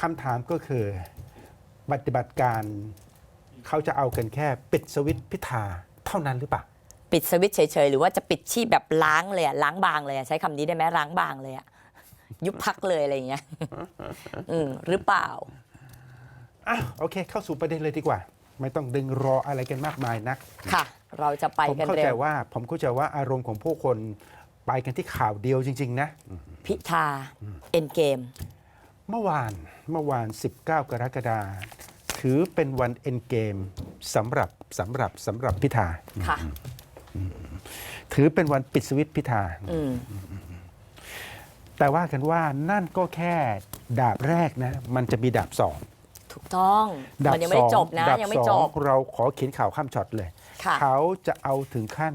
คำถามก็คือปฏิบัติการเขาจะเอากันแค่ปิดสวิตช์พิธาเท่านั้นหรือเปล่า ปิดสวิตช์เฉยๆ หรือว่าจะปิดชีพแบบล้างเลยอะล้างบางเลยอะใช้คำนี้ได้ไหมล้างบางเลยอะยุบพักเลยอะไรอย่างเงี้ยอืมหรือเปล่าอะโอเค เข้าสู่ประเด็นเลยดีกว่า ไม่ต้องดึงรออะไรกันมากมายนัก ค่ะ เราจะไปผมกันเข้าเร็ใจวว่า ผมเข้าใจว่าอารมณ์ของผู้คนไปกันที่ข่าวเดียวจริง ๆ นะ พิธาเอ็นเกม เมื่อวานเมื่อวาน 19 กรกฎาคมถือเป็นวันเอ็นเกมสำหรับสำหรับสำหรับพิธา ค่ะ ถือเป็นวันปิดสวิตช์พิธา อืม แต่ว่ากันว่านั่นก็แค่ดาบแรกนะ มันจะมีดาบสองถูกต้อง ดาบมันยังไม่สได้องจบนะ ดาบยังไม่สจองบเราขอเขียนข่าวข้ามช็อตเลย ค่ะ เขาจะเอาถึงขั้น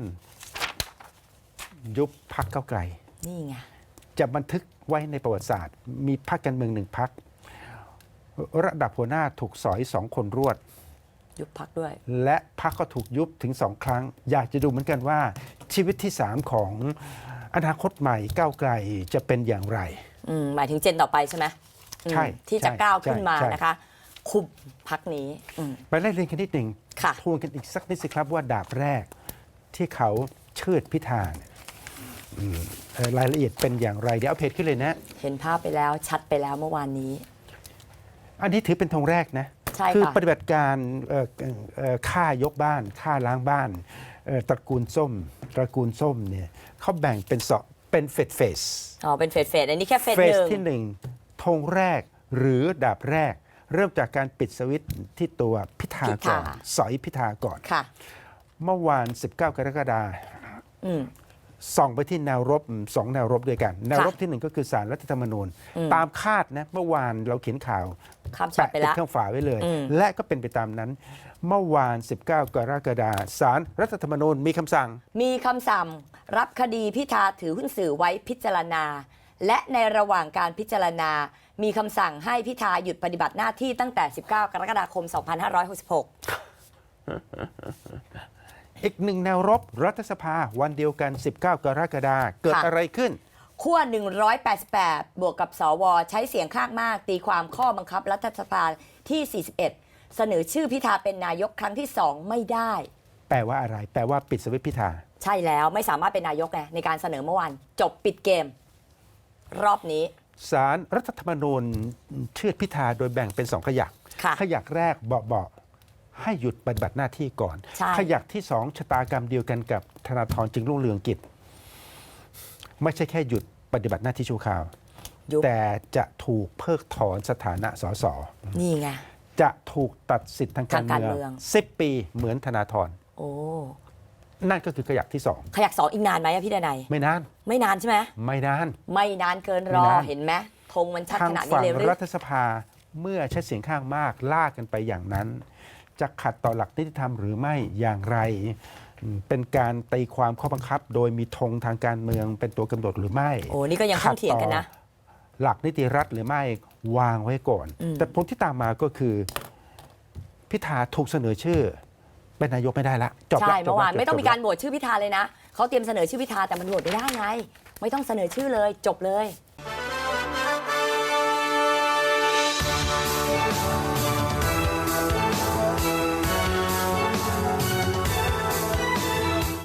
ยุบพักเก้าวไกล นี่ไง จะบันทึกไว้ในประวัติศาสตร์ มีพักการเมืองหนึ่งพักระดับหัวหน้าถูกสอยสองคนรวด ยุบพักด้วย และพักก็ถูกยุบถึงสองครั้ง อยากจะดูเหมือนกันว่าชีวิตที่สามของอนาคตใหม่ก้าวไกลจะเป็นอย่างไร อืมหมายถึงเจนต่อไปใช่ไหมอืมใช่ที่จะใช่ก้าวขึ้นมาใช่ นะคะ คุมพักนี้อืม ไปไล่เรียนกันนิดหนึ่งค่ะ ทวนกันอีกสักนิดสิครับว่าดาบแรกที่เขาเชิดพิธาเนี่ยอืมเอ่อ รายละเอียดเป็นอย่างไร เดี๋ยวเอาเพจขึ้นเลยนะ เห็นภาพไปแล้วชัดไปแล้วเมื่อวานนี้ อันนี้ถือเป็นธงแรกนะ ใช่คือค่ะปฏิบัติการเอ่อเอ่อเอ่อฆ่ายกบ้านฆ่าล้างบ้านเอ่อตระกูลส้ม ตระกูลส้มเนี่ยเขาแบ่งเป็นสองเป็นเฟสเฟส อ๋อเป็นเฟสเฟสอันนี้แค่เฟสเฟหสนึ่ง ที่หนึ่งธงแรกหรือดาบแรก เริ่มจากการปิดสวิตช์ที่ตัวพิธาก่อน สอยพิธาก่อน ค่ะ เมื่อวาน 19 กรกฎาคมอืม ส่องไปที่แนวรบสองแนวรบด้วยกัน แนวรบที่หนึ่งก็คือสารรัฐธรรมนูญ ตามคาดนะเมื่อวานเราเขียนข่าวข้ามช็อตแปะไปติดแล้วเครื่องฝาไว้เลยอืมและก็เป็นไปตามนั้น เมื่อวาน 19 กรกฎาคมสารรัฐธรรมนูญมีคำสั่ง มีคำสั่ง รับคดีพิธาถือหุ้นสื่อไว้พิจารณา และในระหว่างการพิจารณา มีคำสั่งให้พิธาหยุดปฏิบัติหน้าที่ตั้งแต่ 19 กรกฎาคม 2566 อีกหนึ่งแนวรบรัฐสภาวันเดียวกัน 19 กรกฎาคมเกิดค่ะอะไรขึ้นขั้ว 188 บวกกับสว ใช้เสียงข้างมาก ตีความข้อบังคับรัฐสภาที่ 41 เสนอชื่อพิธาเป็นนายกครั้งที่ 2 ไม่ได้ แปลว่าอะไร แปลว่าปิดสวิตช์พิธา ใช่แล้วไม่สามารถเป็นนายกไงในการเสนอเมื่อวานจบปิดเกม รอบนี้สารรัฐธรรมนูญเชื่อดพิธาโดยแบ่งเป็นสองขยักค่ะขยักแรกเบาๆ ให้หยุดปฏิบัติหน้าที่ก่อน ใช่ ขยักที่สองชะตากรรมเดียวกันกับธนาธรจึงรุ่งเรืองกิจ ไม่ใช่แค่หยุดปฏิบัติหน้าที่ชั่วคราว ยุบแต่จะถูกเพิกถอนสถานะสสนี่ไง จะถูกตัดสิทธิ์ทางการทางการเมืเมืออง งสิบปีเหมือนธนาธรโอ้นั่นก็คือขยักที่สองขยักสองอีกนานไหมอะพี่ดนัยไม่นานไม่นานใช่ไหมไม่นาน ไม่นานเกินรอไม่นาน เห็นไหมธงมันชัดทางขนาดนี้ฝั่งเลยหรือรัฐสภาเมื่อใช้เสียงข้างมากลากกันไปอย่างนั้น จะขัดต่อหลักนิติธรรมหรือไม่อย่างไรอืมเป็นการตีความข้อบังคับ โดยมีธงทางการเมืองเป็นตัวกำหนดหรือไม่โอ้นี่ก็ยังข้องเถียงกันนะขัดต่อหลักนิติรัฐหรือไม่วางไว้ก่อนอืมแต่ผลที่ตามมาก็คือ พิธาถูกเสนอชื่อ เป็นนายกไม่ได้ละจบละใช่จบละเมื่อวานจบไม่ต้องจบมีละการโหวตชื่อพิธาเลยนะเขาเตรียมเสนอชื่อพิธาแต่มันโหวตไม่ได้ไง ไม่ต้องเสนอชื่อเลย จบเลย